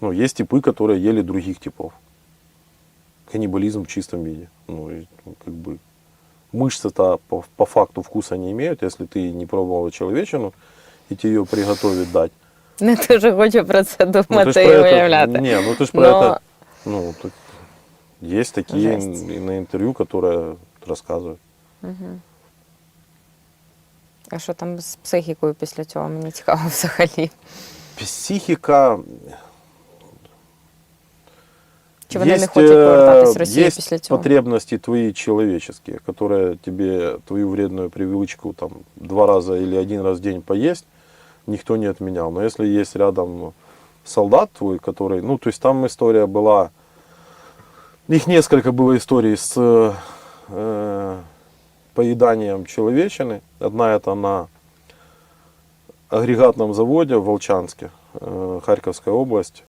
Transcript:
Ну, есть типы, которые ели других типов. Каннибализм в чистом виде. Ну, и, ну, как бы мышцы-то по, по факту вкуса не имеют, если ты не пробовал человечину и тебе ее приготовить дать. Не дуже хочу про це Ну, ты думати ж і про это, уявляти. не, ну ты ж про Но- это, ну, тут есть такие Жесть. и на интервью, которые рассказывают. А що там з психікою після цього? Мені цікаво взагалі. Психика. Чи вони не есть, хочуть повертатись в э, Росію після цього? потребности твои человеческие, которые тебе твою вредную привычку там два раза или один раз в день поесть, никто не отменял. Но если есть рядом солдат твой, который, ну, то есть там история была, их несколько было историй с э, поеданием человечины. Одна это на агрегатном заводе в Волчанске, э, Харьковская область.